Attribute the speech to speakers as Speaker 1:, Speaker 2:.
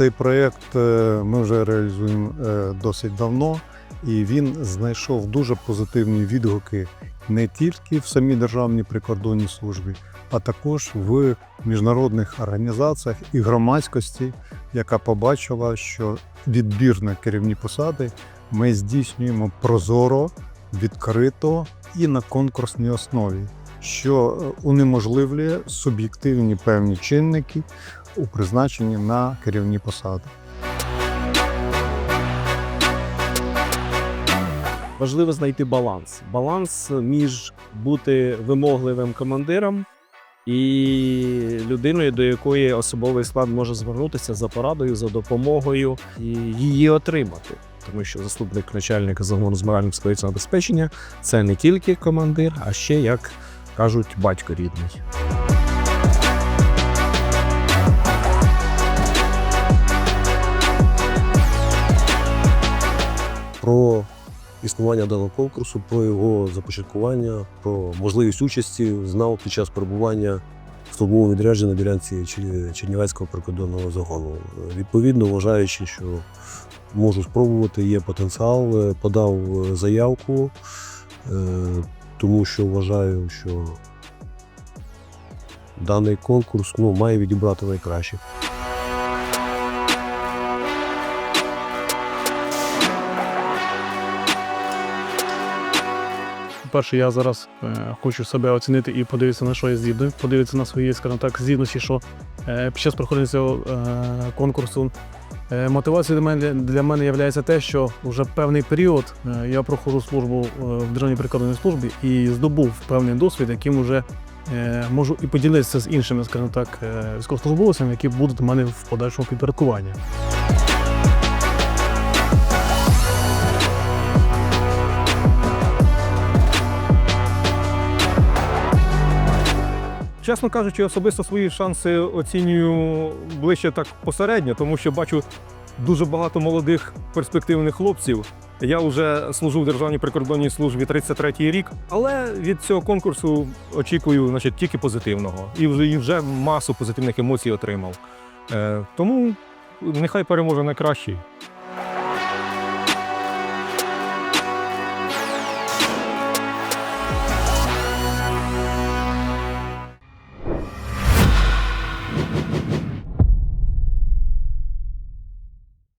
Speaker 1: Цей проєкт е, ми вже реалізуємо е, досить давно, і він знайшов дуже позитивні відгуки не тільки в самій Державній прикордонній службі, а також в міжнародних організаціях і громадськості, яка побачила, що відбір на керівні посади ми здійснюємо прозоро, відкрито і на конкурсній основі, що е, унеможливлює суб'єктивні певні чинники у призначенні на керівні посади.
Speaker 2: Важливо знайти баланс. Баланс між бути вимогливим командиром і людиною, до якої особовий склад може звернутися за порадою, за допомогою і її отримати. Тому що заступник начальника загону з моральним психологічного забезпечення це не тільки командир, а ще, як кажуть, батько рідний.
Speaker 3: Про існування даного конкурсу, про його започаткування, про можливість участі знав під час перебування в службовому відряджі на ділянці Чернівецького прикордонного загону. Відповідно, вважаючи, що можу спробувати, є потенціал, е, подав е, заявку, е, тому що вважаю, що даний конкурс ну, має відібрати найкращих.
Speaker 4: По-перше, я зараз е, хочу себе оцінити і подивитися, на що я здібний, подивитися на свої, скажімо так, здібності, що е, під час проходження цього е, конкурсу мотивацією для мене, для мене є те, що вже певний період я проходжу службу в Державній прикордонній службі і здобув певний досвід, яким вже можу і поділитися з іншими, скажімо так, військовослужбовцями, які будуть у мене в подальшому підпорядкуванні.
Speaker 5: Чесно кажучи, особисто свої шанси оцінюю ближче так посередньо, тому що бачу дуже багато молодих перспективних хлопців. Я вже служу в Державній прикордонній службі 33-й рік, але від цього конкурсу очікую значить, тільки позитивного. І вже, і вже масу позитивних емоцій отримав. Е, тому нехай переможе найкращий.